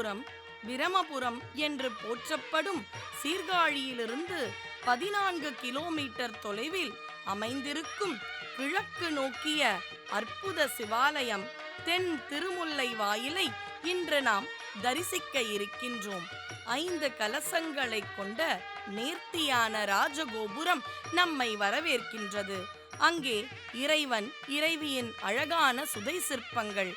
சிதம்பரபுரம் பிரமபுரம் என்று போற்றப்படும் சீர்காழியிலிருந்து பதினான்கு கிலோமீட்டர் தொலைவில் அமைந்திருக்கும் கிழக்கு நோக்கிய அற்புத சிவாலயம் தென் திருமுல்லை வாயிலை இன்று நாம் தரிசிக்க இருக்கின்றோம். ஐந்து கலசங்களை கொண்ட நேர்த்தியான ராஜகோபுரம் நம்மை வரவேற்கின்றது. அங்கே இறைவன் இறைவியின் அழகான சுதை சிற்பங்கள்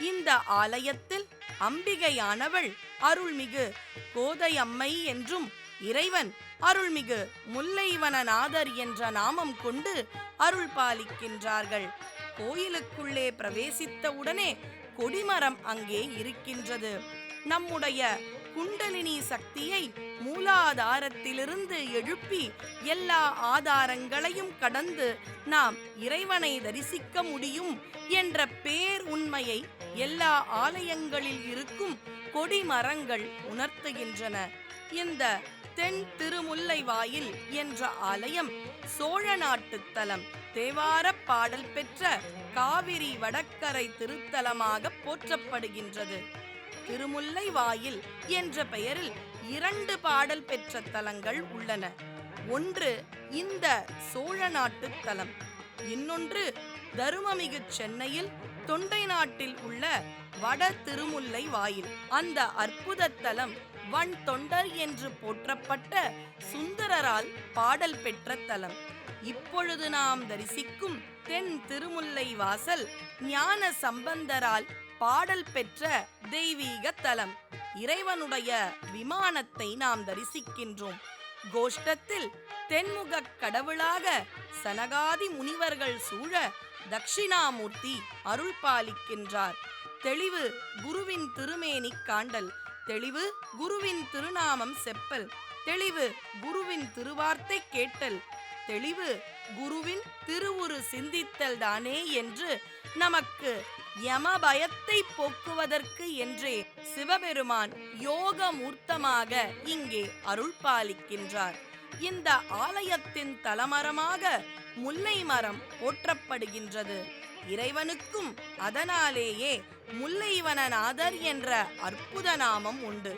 இந்த ஆலயத்தில் அம்பிகையானவள் அருள்மிகு கோதையம்மை என்றும் இறைவன் அருள்மிகு முல்லைவனநாதர் என்ற நாமம் கொண்டு அருள் பாலிக்கின்றார்கள். கோயிலுக்குள்ளே பிரவேசித்தவுடனே கொடிமரம் அங்கே இருக்கின்றது. நம்முடைய குண்டலினி சக்தியை மூலாதாரத்திலிருந்து எழுப்பி எல்லா ஆதாரங்களையும் கடந்து நாம் இறைவனை தரிசிக்க முடியும் என்ற பேர் உண்மையை எல்லா ஆலயங்களில் இருக்கும் கொடிமரங்கள் உணர்த்துகின்றன. இந்த தென் திருமுல்லை வாயில் என்ற ஆலயம் சோழ நாட்டுத் தலம் தேவார பாடல் பெற்ற காவிரி வடக்கரை திருத்தலமாக போற்றப்படுகின்றது. திருமுல்லை வாயில் என்ற பெயரில் இரண்டு பாடல் பெற்ற தலங்கள் உள்ளன. ஒன்று இந்த சோழ நாட்டு தலம் இன்னொன்று தருமமிகு சென்னையில் தொண்டை நாட்டில் உள்ள வட திருமுல்லை வாயில். அந்த அற்புத தலம் வன் தொண்டர் என்று போற்றப்பட்ட சுந்தரரால் பாடல் பெற்ற தலம். இப்பொழுது நாம் தரிசிக்கும் தென் திருமுல்லை வாசல் ஞான சம்பந்தரால் பாடல் பெற்ற தெய்வீக தலம். இறைவனுடைய விமானத்தை நாம் தரிசிக்கின்றோம். கோஷ்டத்தில் தென்முகக் கடவுளாக சனகாதி முனிவர்கள் சூழ தட்சிணாமூர்த்தி அருள் பாலிக்கின்றார். தெளிவு குருவின் திருமேனி காண்டல். தெளிவு குருவின் திருநாமம் செப்பல். தெளிவு குருவின் திருவார்த்தை கேட்டல். தெளிவு குருவின் திருவுரு சிந்தித்தல் தானே என்று நமக்கு யம பயத்தை போக்குவதற்கு என்றே சிவபெருமான் யோக மூர்த்தமாக இங்கே அருள் பாலிக்கின்றார் இந்த ஆலயத்தின் தலமரமாக முல்லை மரம் போற்றப்படுகின்றது. இறைவனுக்கும் அதனாலேயே முல்லைவனநாதர் என்ற அற்புத நாமம் உண்டு.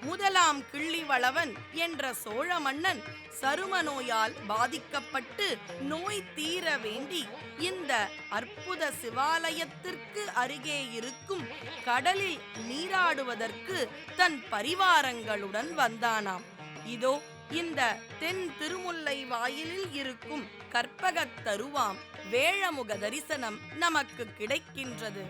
முதலாம் கிள்ளிவளவன் என்ற சோழ மன்னன் சரும நோயால் பாதிக்கப்பட்டு நோய் தீர வேண்டி இந்த அற்புத சிவாலயத்திற்கு அருகே இருக்கும் கடலில் நீராடுவதற்கு தன் பரிவாரங்களுடன் வந்தானாம். இதோ இந்த தென் திருமுல்லை வாயிலில் இருக்கும் கற்பகத் தருவாம் வேழமுக தரிசனம் நமக்கு கிடைக்கின்றது.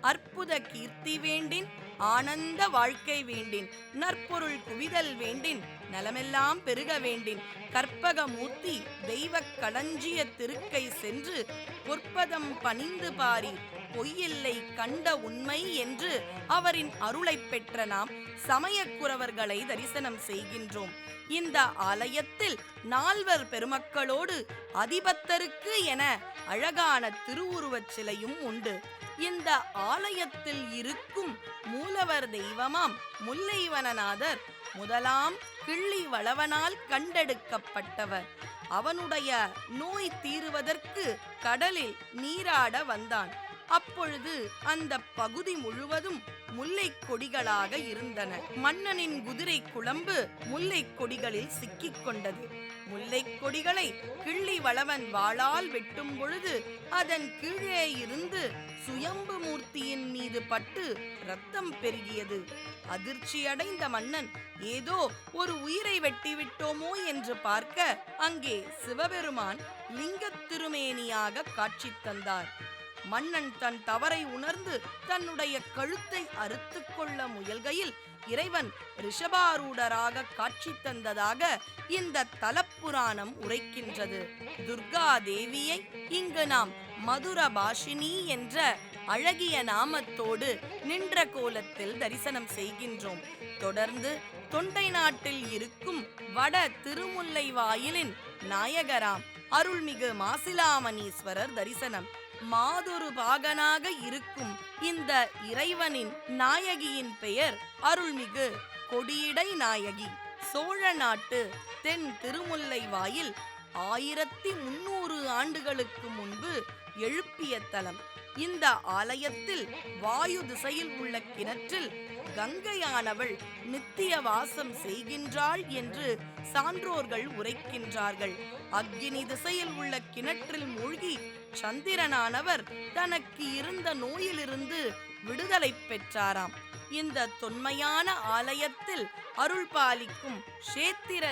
அற்புத கீர்த்தி வேண்டின் ஆனந்த வாழ்க்கை வேண்டின் நற்பொருள் குவிதல் வேண்டின் நலமெல்லாம் பெருக வேண்டின் கற்பக மூர்த்தி தெய்வக் களஞ்சிய திருக்கை சென்று பொற்பதம் பணிந்து பாரி பொய்யில்லை கண்ட உண்மை என்று அவரின் அருளைப் பெற்ற நாம் சமயக்குறவர்களை தரிசனம் செய்கின்றோம். இந்த ஆலயத்தில் நால்வர் பெருமக்களோடு அதிபத்தருக்கு என அழகான திருவுருவச் சிலையும் உண்டு. இந்த ஆலயத்தில் இருக்கும் மூலவர் தெய்வமாம் முல்லைவனநாதர் முதலாம் கிள்ளி வளவனால் கண்டெடுக்கப்பட்டவர். அவனுடைய நோய் தீருவதற்கு கடலில் நீராட வந்தான். அப்பொழுது அந்த பகுதி முழுவதும் முல்லை கொடிகளாக இருந்தன. மன்னனின் குதிரை குழம்பு முல்லை கொடிகளில் சிக்கிக் கொண்டது. முல்லை கொடிகளை கிள்ளி வளவன் வாளால் வெட்டும் பொழுது அதன் கீழே இருந்து சுயம்பு மூர்த்தியின் மீது பட்டு ரத்தம் பெருகியது. அதிர்ச்சியடைந்த மன்னன் ஏதோ ஒரு உயிரை வெட்டிவிட்டோமோ என்று பார்க்க அங்கே சிவபெருமான் லிங்கத் திருமேனியாக காட்சி தந்தார். மன்னன் தன் தவறை உணர்ந்து தன்னுடைய கழுத்தை அறுத்துக் கொள்ள முயல்கையில் இறைவன் ரிஷபாரூடராக காட்சி தந்ததாக இந்த தலப்புராணம் உரைக்கின்றது. துர்கா தேவியை இங்கு நாம் மதுர பாஷினி என்ற அழகிய நாமத்தோடு நின்ற கோலத்தில் தரிசனம் செய்கின்றோம். தொடர்ந்து தொண்டை நாட்டில் இருக்கும் வட திருமுல்லை வாயிலின் நாயகராம் அருள்மிகு மாசிலாமணீஸ்வரர் தரிசனம். மாதொரு பாகனாக இருக்கும் இந்த இறைவனின் நாயகியின் பெயர் அருள்மிகு கொடியிடை நாயகி. சோழ நாட்டு தென் திருமுல்லை வாயில் ஆயிரத்தி முன்னூறு ஆண்டுகளுக்கு முன்பு எழுப்பிய தலம். இந்த ஆலயத்தில் வாயு திசையில் உள்ள கிணற்றில் கங்கையானவள் நித்திய வாசம் செய்கின்றாள் என்று சான்றோர்கள் உரைக்கின்றார்கள். அக்னி திசையில் உள்ள கிணற்றில் மூழ்கி சந்திரனானவர் தனக்கு இருந்த நோயிலிருந்து விடுதலை பெற்றாராம். இந்த தொன்மையான ஆலயத்தில் அருள் பாலிக்கும்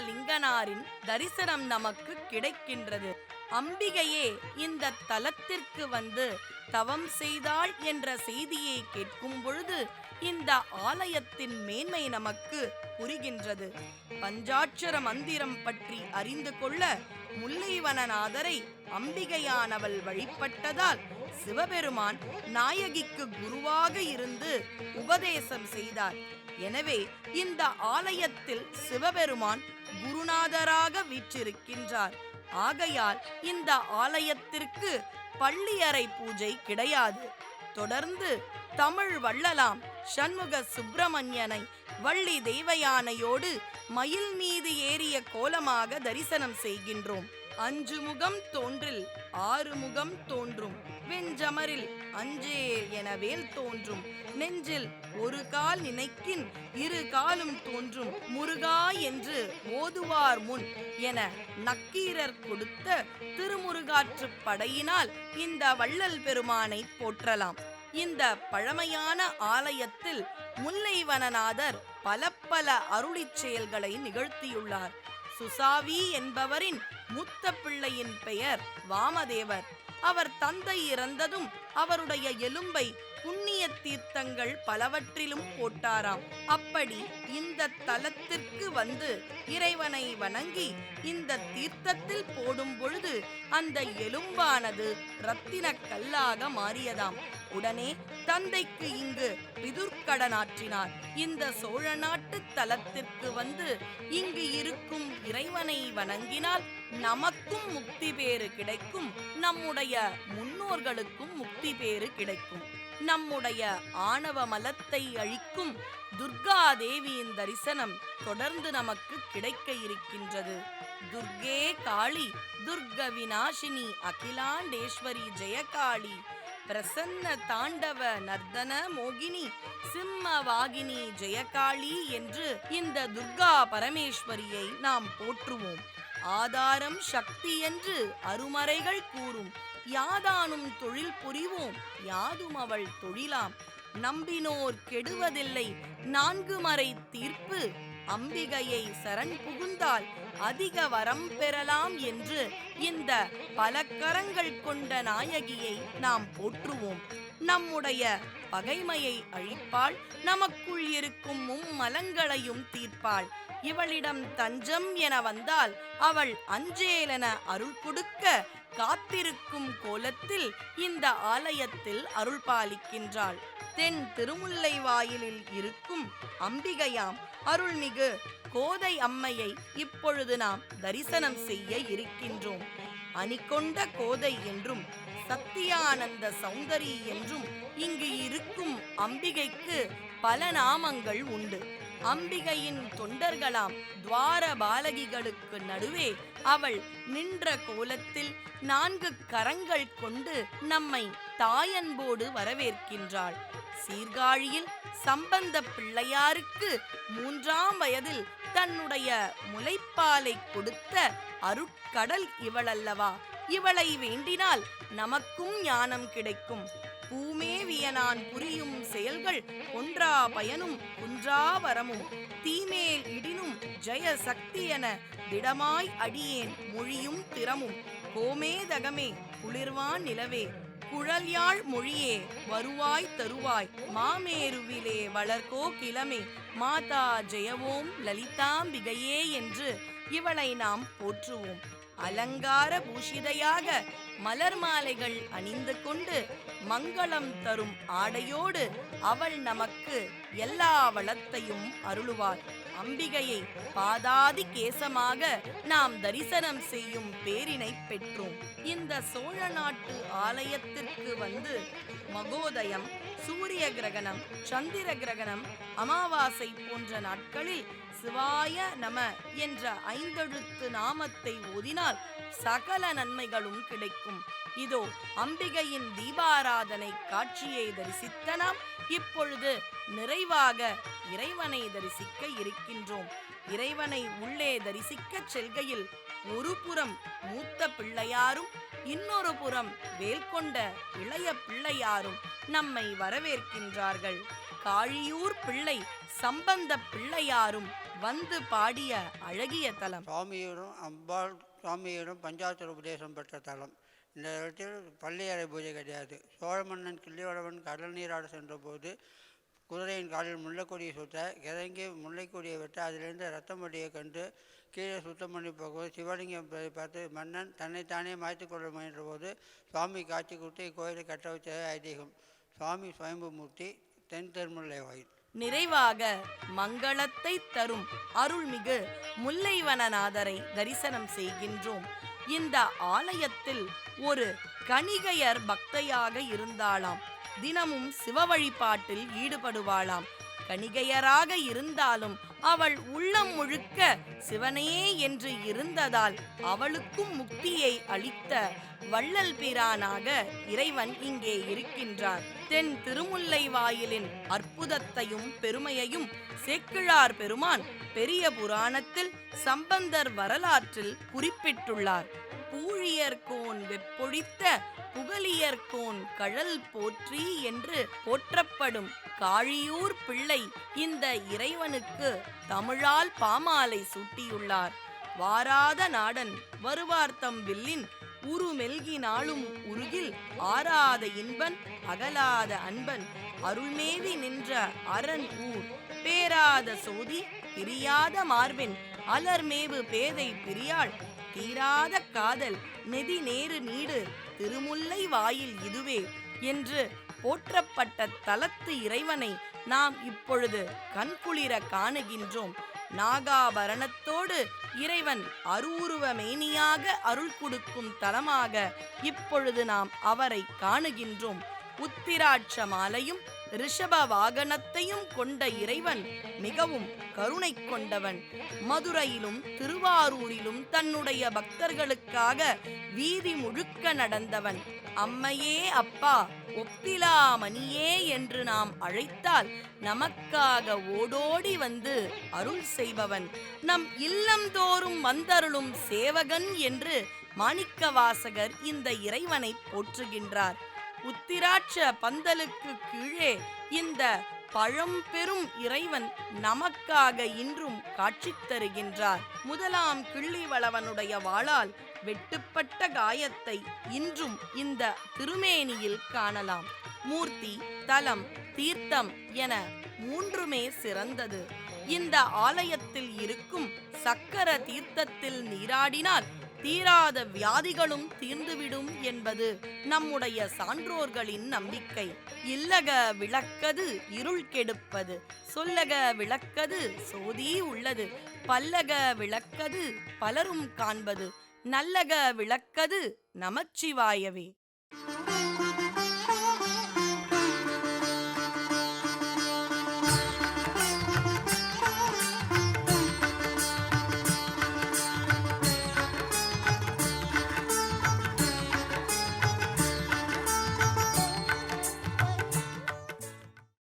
லிங்கனாரின் தரிசனம் நமக்கு கிடைக்கின்றது. அம்பிகையே இந்த தலத்திற்கு வந்து தவம் செய்தாள் என்ற செய்தியை கேட்கும் பொழுது இந்த ஆலயத்தின் மேன்மை நமக்கு புரிகின்றது. பஞ்சாட்சர மந்திரம் பற்றி அறிந்து கொள்ள முல்லைவனநாதரை அம்பிகையானவள் வழிபட்டதால் சிவபெருமான் நாயகிக்கு குருவாக இருந்து உபதேசம் செய்தார். எனவே இந்த ஆலயத்தில் சிவபெருமான் குருநாதராக வீற்றிருக்கின்றார். ஆகையால் இந்த ஆலயத்திற்கு பள்ளியறை பூஜை கிடையாது. தொடர்ந்து தமிழ் வள்ளலாம் சண்முக சுப்பிரமணியனை வள்ளி தெய்வயானையோடு மயில் மீது ஏறிய கோலமாக தரிசனம் செய்கின்றோம். அஞ்சு முகம் தோன்றில் ஆறு முகம் தோன்றும். வெஞ்சமரில் அஞ்சேல் எனவேல் தோன்றும். நெஞ்சில் ஒரு கால் நினைக்கின் இரு காலும் தோன்றும். முருகா என்று ஓதுவார் முன் என நக்கீரர் கொடுத்த திருமுருகாற்றுப் படையினால் இந்த வள்ளல் பெருமானை போற்றலாம். இந்த பழமையான ஆலயத்தில் முல்லைவனநாதர் பல பல அருளிச் செயல்களை நிகழ்த்தியுள்ளார். சுசாவி என்பவரின் மூத்த பிள்ளையின் பெயர் வாமதேவர். அவர் தந்தை இறந்ததும் அவருடைய எலும்பை புண்ணிய தீர்த்தங்கள் பலவற்றிலும் போட்டாராம். அப்படி இந்த தலத்திற்கு வந்து இறைவனை வணங்கி இந்த தீர்த்தத்தில் போடும் பொழுது அந்த எலும்பானது இரத்தின கல்லாக மாறியதாம். உடனே தந்தைக்கு இங்கு பிதுர்க்கடனாற்றினார் இந்த சோழ நாட்டு தலத்திற்கு வந்து இங்கு இருக்கும் இறைவனை வணங்கினால் நமக்கும் முக்தி பேறு கிடைக்கும் நம்முடைய முன்னோர்களுக்கும் முக்தி பேறு கிடைக்கும். நம்முடைய ஆணவ மலத்தை அழிக்கும் துர்கா தேவியின் தரிசனம் தொடர்ந்து நமக்கு கிடைக்க இருக்கின்றது. துர்கே காளி துர்க விநாசினி அகிலாண்டேஸ்வரி ஜெயகாளி பிரசன்ன தாண்டவ நர்தன மோகினி சிம்ம வாகினி ஜெயகாளி என்று இந்த துர்கா பரமேஸ்வரியை நாம் போற்றுவோம். ஆதாரம் சக்தி என்று அருமறைகள் கூறும். யாதானும் தொழில் புரிவோம் யாதும் அவள் தொழிலாம். நம்பினோர் கெடுவதில்லை நான்கு மறை தீர்ப்பு. அம்பிகையை சரண் புகுந்தால் அதிக வரம் பெறலாம் என்று இந்த பல கரங்கள் கொண்ட நாயகியை நாம் போற்றுவோம். நம்முடைய பகைமையை அழிப்பாள் நமக்குள் இருக்கும் மும்மலங்களையும் தீர்ப்பாள். இவளிடம் தஞ்சம் என வந்தால் அவள் அஞ்சேலென அருள் கொடுக்க காத்திருக்கும் கோலத்தில் இந்த ஆலயத்தில் அருள் பாலிக்கின்றாள் தென் திருமுல்லை வாயிலில் இருக்கும் அம்பிகையாம் அருள்மிகு கோதை அம்மையை இப்பொழுது நாம் தரிசனம் செய்ய இருக்கின்றோம். அணிகொண்ட கோதை என்றும் சத்தியானந்த சௌந்தரி என்றும் இங்கு இருக்கும் அம்பிகைக்கு பல நாமங்கள் உண்டு. அம்பிகையின் தொண்டர்களாம் துவார பாலகிகளுக்கு நடுவே அவள் நின்ற கோலத்தில் நான்கு கரங்கள் கொண்டு நம்மை தாயன்போடு வரவேற்கின்றாள். சீர்காழியில் சம்பந்த பிள்ளையாருக்கு மூன்றாம் வயதில் தன்னுடைய முளைப்பாலை கொடுத்த அருட்கடல் இவளல்லவா? இவளை வேண்டினால் நமக்கும் ஞானம் கிடைக்கும். பூமேவியனான் புரியும் செயல்கள் ஒன்றா பயனும் குன்றா வரமும். தீமேல் இடினும் ஜெய சக்தி என திடமாய் அடியேன் மொழியும் திறமும். கோமேதகமே குளிர்வான் நிலவே குழல் யாழ் மொழியே வருவாய் தருவாய். மாமேருவிலே வளர்க்கோ கிளமே மாதா ஜெயவோம் லலிதாம்பிகையே என்று இவளை நாம் போற்றுவோம். அலங்கார பூஷிதையாக மலர் மாலைகள் அணிந்து கொண்டு மங்களம் தரும் ஆடையோடு அவள் நமக்கு எல்லா வளத்தையும் அருளுவாள். அம்பிகையை பாதாதி கேசமாக நாம் தரிசனம் செய்யும் பேரினை பெற்றோம். இந்த சோழ நாட்டு ஆலயத்திற்கு வந்து மகோதயம் சூரிய கிரகணம் சந்திர கிரகணம் அமாவாசை போன்ற நாட்களில் சிவாய நம என்ற ஐந்தெழுத்து நாமத்தை ஓதினால் சகல நன்மைகளும் கிடைக்கும். இதோ அம்பிகையின் தீபாராதனை காட்சியை தரிசித்த நாம் இப்பொழுது நிறைவாக இறைவனை தரிசிக்க இருக்கின்றோம். இறைவனை உள்ளே தரிசிக்க செல்கையில் ஒரு புறம் மூத்த பிள்ளையாரும் இன்னொரு புறம் வேல் கொண்ட இளைய பிள்ளையாரும் நம்மை வரவேற்கின்றார்கள். காழியூர் பிள்ளை சம்பந்த பிள்ளையாரும் வந்து பாடிய அழகிய தலம். சுவாமியோடும் அம்பாள் சுவாமியோடும் பஞ்சாத்திர உபதேசம் பெற்ற தலம். இந்த இடத்தில் பள்ளியறை பூஜை கிடையாது. சோழ மன்னன் கிள்ளிவளவன் கடல் நீராட சென்றபோது குதிரையின் காலில் முல்லைக்கொடியை சுட்ட இறங்கி முல்லைக்கொடியை வெட்ட அதிலிருந்து ரத்தம் வடியை கண்டு கீழே சுத்தம் பண்ணி போகும்போது சிவலிங்கம் பார்த்து மன்னன் தன்னைத்தானே மாய்த்து கொள்ள முயன்ற போது சுவாமி காட்சி கொடுத்து இக்கோயிலை கட்ட வச்சது ஐதீகம். சுவாமி சுயம்பு மூர்த்தி தென் திருமுல்லை வாயில். நிறைவாக மங்களத்தை தரும் அருள்மிகு முல்லைவனநாதரை தரிசனம் செய்கின்றோம். இந்த ஆலயத்தில் ஒரு கணிகையர் பக்தையாக இருந்தாளாம். தினமும் சிவ வழிபாட்டில் ஈடுபடுவாளாம். கணிகையராக இருந்தாலும் அவள் உள்ளம் முழுக்க சிவனே என்று இருந்ததால் அவளுக்கும் முக்தியை அளித்த வள்ளல் பிரானாக இறைவன் இங்கே இருக்கின்றார். தென் திருமுல்லை வாயிலின் அற்புதத்தையும் பெருமையையும் சேக்கிழார் பெருமான் பெரிய புராணத்தில் சம்பந்தர் வரலாற்றில் குறிப்பிட்டுள்ளார். பூழியர்கோன் வெப்பொழித்த புகழியர்கோன் கழல் போற்றி என்று போற்றப்படும் காழியூர் பிள்ளை இந்த இறைவனுக்கு தமிழால் பாமாலை சூட்டியுள்ளார். வாராத நாடன் வருவார்த்தம் வில்லின் உரு நாளும் உருகில் ஆறாத இன்பன் அகலாத அன்பன் அருள்மேவி நின்ற அரண் ஊர். பேராத சோதி பிரியாத மார்பின் அலர்மேவு பேதை பிரியாள் தீராத காதல் நெதி நேரு நீடு திருமுல்லை வாயில் இதுவே என்று போற்றப்பட்ட தலத்து இறைவனை நாம் இப்பொழுது கண்குளிர காணுகின்றோம். நாகாபரணத்தோடு இறைவன் அருவுருவ மேனியாக அருள் கொடுக்கும் தலமாக இப்பொழுது நாம் அவரை காணுகின்றோம். உத்திராட்ச மாலையும் ரிஷப வாகனத்தையும் கொண்ட இறைவன் மிகவும் கருணை கொண்டவன். மதுரையிலும் திருவாரூரிலும் தன்னுடைய பக்தர்களுக்காக வீதி முழுக்க நடந்தவன். அம்மையே அப்பா ஒப்பிலாமணியே என்று நாம் அழைத்தால் நமக்காக ஓடோடி வந்து அருள் செய்பவன். நம் இல்லந்தோறும் வந்தருளும் சேவகன் என்று மாணிக்கவாசகர் இந்த இறைவனை போற்றுகின்றார். உத்திராட்ச பந்தலுக்கு கீழே இந்த பழம்பெரும் இறைவன் நமக்காக இன்றும் காட்சி தருகின்றார். முதலாம் கிள்ளிவளவனுடைய வாளால் வெட்டுப்பட்ட காயத்தை இன்றும் இந்த திருமேனியில் காணலாம். மூர்த்தி தலம் தீர்த்தம் என மூன்றுமே சிறந்தது. இந்த ஆலயத்தில் இருக்கும் சக்கர தீர்த்தத்தில் நீராடினால் தீராத வியாதிகளும் தீர்ந்துவிடும் என்பது நம்முடைய சான்றோர்களின் நம்பிக்கை. இல்லக விளக்கது இருள் கெடுப்பது. சொல்லக விளக்கது சோதி உள்ளது. பல்லக விளக்கது பலரும் காண்பது. நல்லக விளக்கது நமச்சிவாயவே.